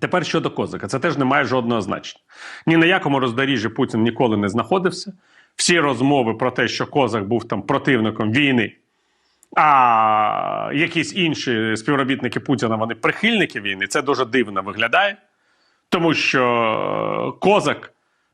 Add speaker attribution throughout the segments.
Speaker 1: Тепер щодо козака, це теж не має жодного значення. Ні на якому роздоріжжі Путін ніколи не знаходився. Всі розмови про те, що козак був там противником війни, а якісь інші співробітники Путіна вони прихильники війни. Це дуже дивно виглядає, тому що козак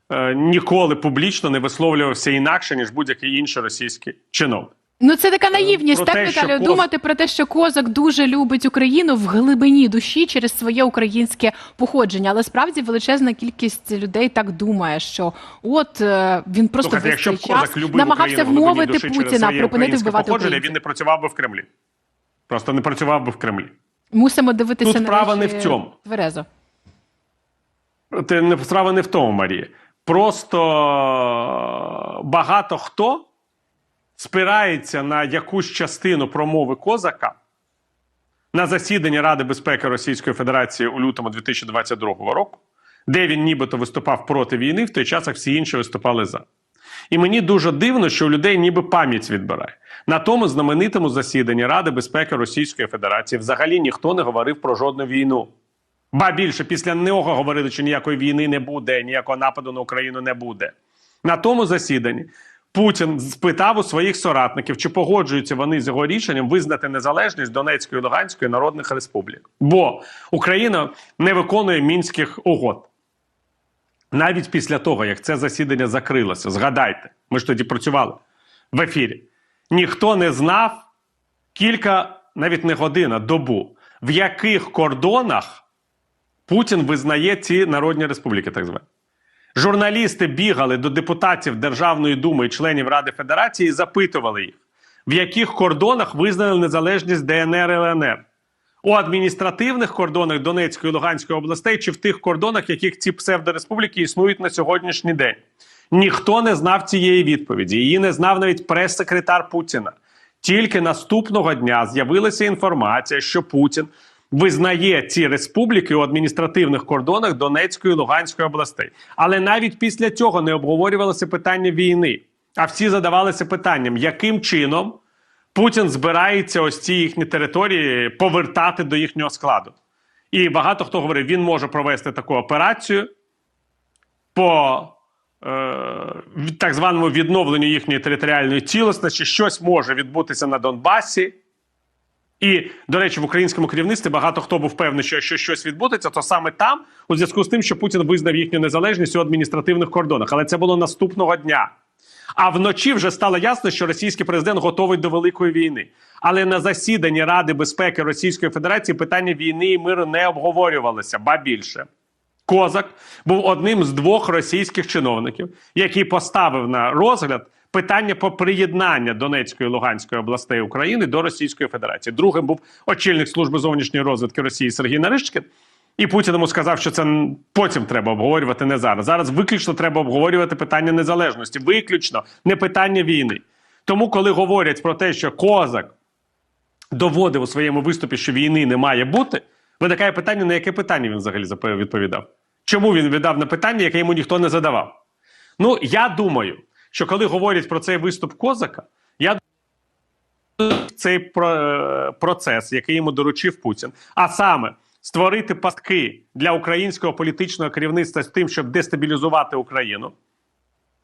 Speaker 1: е, ніколи публічно не висловлювався інакше, ніж будь-який інший російський чиновник.
Speaker 2: Ну це така наївність,
Speaker 1: Е, Про
Speaker 2: так
Speaker 1: те,
Speaker 2: Віталію,
Speaker 1: Коз-
Speaker 2: думати про те, що козак дуже любить Україну в глибині душі через своє українське походження. Але справді величезна кількість людей так думає, що от е, він просто
Speaker 1: Слухайте, якщо б козак
Speaker 2: час
Speaker 1: любив
Speaker 2: намагався
Speaker 1: Україну
Speaker 2: вмовити
Speaker 1: душі
Speaker 2: Путіна припинити вбивати
Speaker 1: походження, він не працював би в Кремлі. Просто не працював би в Кремлі.
Speaker 2: Мусимо дивитися
Speaker 1: Тут
Speaker 2: на
Speaker 1: справа не в цьому.
Speaker 2: Тверезо.
Speaker 1: Це не справа не в тому, Марія. Просто багато хто спирається на якусь частину промови козака на засіданні Ради безпеки Російської Федерації у лютому 2022 року, де він нібито виступав проти війни, в той час як всі інші виступали за. І мені дуже дивно, що у людей ніби пам'ять відбирає. На тому знаменитому засіданні Ради безпеки Російської Федерації взагалі ніхто не говорив про жодну війну. Ба більше після нього говорили, що ніякої війни не буде, ніякого нападу на Україну не буде. На тому засіданні Путін спитав у своїх соратників, чи погоджуються вони з його рішенням визнати незалежність Донецької і Луганської народних республік. Бо Україна не виконує мінських угод. Навіть після того, як це засідання закрилося, згадайте, ми ж тоді працювали в ефірі. Ніхто не знав кілька, навіть не годин, а добу, в яких кордонах Путін визнає ці народні республіки, так звані. Журналісти бігали до депутатів Державної думи і членів Ради Федерації і запитували їх, в яких кордонах визнали незалежність ДНР і ЛНР. У адміністративних кордонах Донецької і Луганської областей чи в тих кордонах, яких ці псевдореспубліки існують на сьогоднішній день. Ніхто не знав цієї відповіді. Її не знав навіть прес-секретар Путіна. Тільки наступного дня з'явилася інформація, що Путін визнає ці республіки у адміністративних кордонах Донецької і Луганської областей. Але навіть після цього не обговорювалося питання війни. А всі задавалися питанням, яким чином Путін збирається ось ці їхні території повертати до їхнього складу. І багато хто говорив, він може провести таку операцію по е, так званому відновленню їхньої територіальної цілісності, щось може відбутися на Донбасі. І, до речі, в українському керівництві багато хто був певний, що якщо щось відбудеться, то саме там, у зв'язку з тим, що Путін визнав їхню незалежність у адміністративних кордонах. Але це було наступного дня. А вночі вже стало ясно, що російський президент готовий до великої війни. Але на засіданні Ради безпеки Російської Федерації питання війни і миру не обговорювалося, ба більше. Козак був одним з двох російських чиновників, який поставив на розгляд питання про приєднання Донецької і Луганської областей України до Російської Федерації. Другим був очільник служби зовнішньої розвідки Росії Сергій Наришкін. І Путін йому сказав, що це потім треба обговорювати не зараз. Зараз виключно треба обговорювати питання незалежності, виключно не питання війни. Тому, коли говорять про те, що Козак доводив у своєму виступі, що війни не має бути, виникає питання, на яке питання він взагалі відповідав. Чому він віддав на питання, яке йому ніхто не задавав? Ну, я думаю, що коли говорять про цей виступ Козака, я думаю, цей про- процес, який йому доручив Путін, а саме створити пастки для українського політичного керівництва з тим, щоб дестабілізувати Україну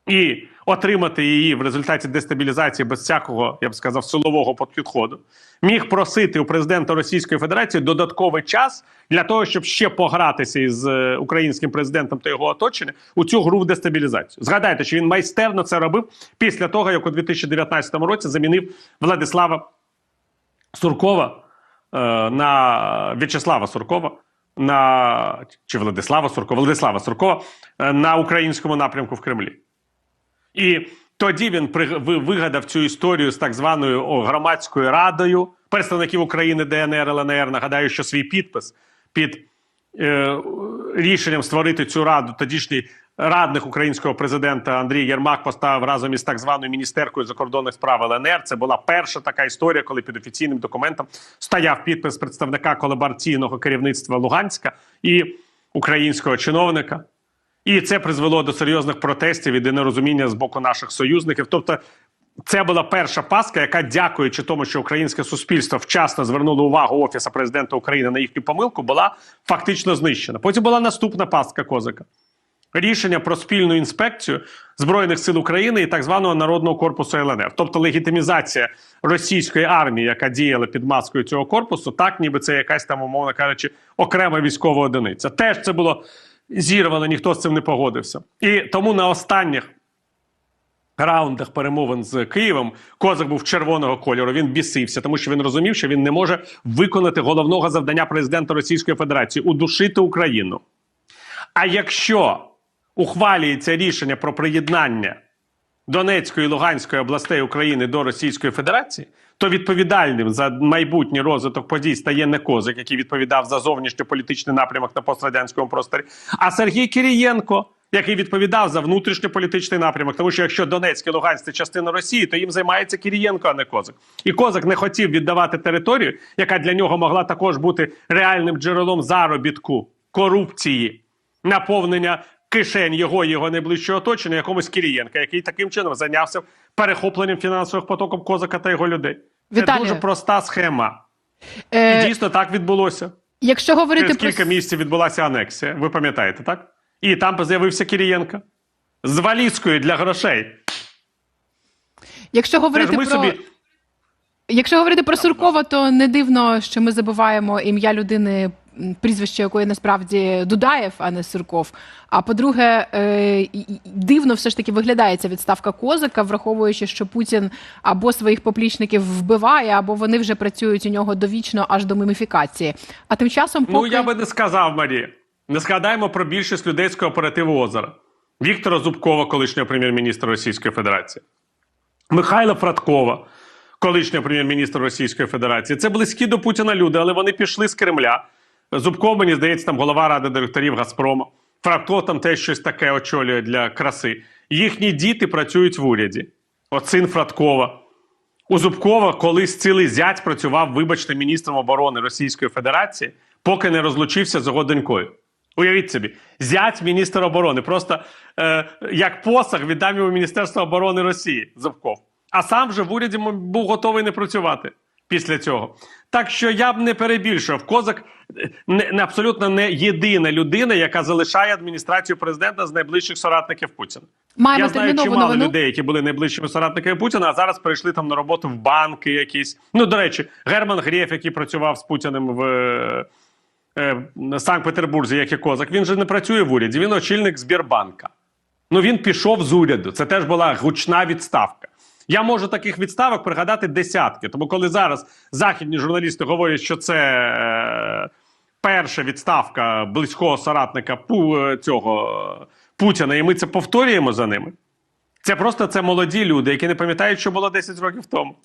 Speaker 1: і отримати її в результаті дестабілізації без всякого, я б сказав, силового підходу, міг просити у президента Російської Федерації додатковий час для того, щоб ще погратися із е, українським президентом та його оточенням у цю гру в дестабілізацію. Згадайте, що він майстерно це робив після того, як у 2019 році замінив Владислава Суркова е, на В'ячеслава Суркова. На чи Владислава Суркова, Владислава Суркова е, на українському напрямку в Кремлі. І тоді він вигадав цю історію з так званою громадською радою представників України ДНР ЛНР. Нагадаю, що свій підпис під е, рішенням створити цю раду тодішній радник українського президента Андрій Єрмак поставив разом із так званою міністеркою закордонних справ ЛНР. Це була перша така історія, коли під офіційним документом стояв підпис представника колабораційного керівництва Луганська і українського чиновника. І це призвело до серйозних протестів і до нерозуміння з боку наших союзників. Тобто, це була перша паска, яка, дякуючи тому, що українське суспільство вчасно звернуло увагу Офіса президента України на їхню помилку, була фактично знищена. Потім була наступна пастка козака. Рішення про спільну інспекцію Збройних сил України і так званого народного корпусу ЛНР, тобто легітимізація російської армії, яка діяла під маскою цього корпусу, так ніби це якась там, умовно кажучи, окрема військова одиниця. Теж це було зірвано, ніхто з цим не погодився. І тому на останніх раундах перемовин з Києвом козак був червоного кольору. Він бісився, тому що він розумів, що він не може виконати головного завдання президента Російської Федерації удушити Україну. А якщо ухвалюється рішення про приєднання Донецької і Луганської областей України до Російської Федерації, то відповідальним за майбутній розвиток подій стає не Козак, який відповідав за зовнішньополітичний напрямок на пострадянському просторі, а Сергій Кирієнко, який відповідав за внутрішньополітичний напрямок. Тому що якщо Донецьк і Луганськ це частина Росії, то їм займається Кирієнко, а не Козак. І Козак не хотів віддавати територію, яка для нього могла також бути реальним джерелом заробітку, корупції, наповнення кишень його і його найближчого оточення якомусь Кирієнка, який таким чином зайнявся перехопленням фінансових потоків Козака та його людей. Це дуже проста схема. І
Speaker 2: Е,
Speaker 1: дійсно так відбулося.
Speaker 2: якщо говорити
Speaker 1: Через
Speaker 2: про
Speaker 1: кілька місяців відбулася анексія. Ви пам'ятаєте, так? І там з'явився Кирієнко з валізкою для грошей.
Speaker 2: якщо говорити про
Speaker 1: собі.
Speaker 2: Якщо говорити про Суркова, то не дивно, що ми забуваємо ім'я людини, прізвище якої насправді Дудаєв, а не Сурков. А по-друге, е, дивно все ж таки виглядає ця відставка Козака, враховуючи, що Путін або своїх поплічників вбиває, або вони вже працюють у нього довічно аж до міміфікації. А тим часом, поки
Speaker 1: Ну я би не сказав, Марія. Не згадаємо про більшість людей з кооперативу Озера. Віктора Зубкова, колишнього прем'єр-міністра Російської Федерації, Михайла Фрадкова, колишнього прем'єр-міністра Російської Федерації. Це близькі до Путіна люди, але вони пішли з Кремля. Зубков, мені здається, там голова ради директорів Газпрома. Фрадков там теж щось таке очолює для краси. Їхні діти працюють в уряді. От син Фрадкова. У Зубкова колись цілий зять працював, вибачте, міністром оборони Російської Федерації, поки не розлучився з його донькою. Уявіть собі, зять міністр оборони, просто е, як посаг віддав йому Міністерство оборони Росії Зубков. А сам же в уряді був готовий не працювати після цього. Так що я б не перебільшував. Козак е, не, не абсолютно не єдина людина, яка залишає адміністрацію президента з найближчих соратників Путіна.
Speaker 2: маємо
Speaker 1: Я знаю чимало
Speaker 2: новину.
Speaker 1: людей, які були найближчими соратниками Путіна, а зараз перейшли там на роботу в банки якісь. Ну, до речі, Герман Грєф, який працював з Путіним в е, е, Санкт-Петербурзі, як і Козак, він же не працює в уряді, він очільник Збірбанка. Ну він пішов з уряду. Це теж була гучна відставка. Я можу таких відставок пригадати десятки. Тому, коли зараз західні журналісти говорять, що це е, перша відставка близького соратника е, цього е, Путіна, і ми це повторюємо за ними. Це просто це молоді люди, які не пам'ятають, що було 10 років тому.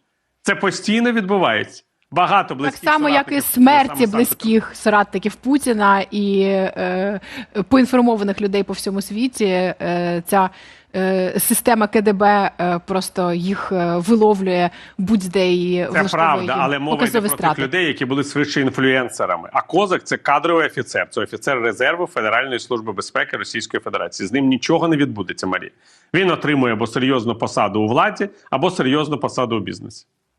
Speaker 1: Це постійно відбувається. Багато
Speaker 2: Так
Speaker 1: близьких
Speaker 2: само, як і смерті близьких соратників Путіна і е, поінформованих людей по всьому світі. Е, ця е, система КДБ е, просто їх е, виловлює будь-де і
Speaker 1: Це правда, але мова йде про тих людей, які були швидше інфлюенсерами. А козак це кадровий офіцер, це офіцер резерву Федеральної служби безпеки Російської Федерації. З ним нічого не відбудеться, Марія. Він отримує або серйозну посаду у владі, або серйозну посаду у бізнесі.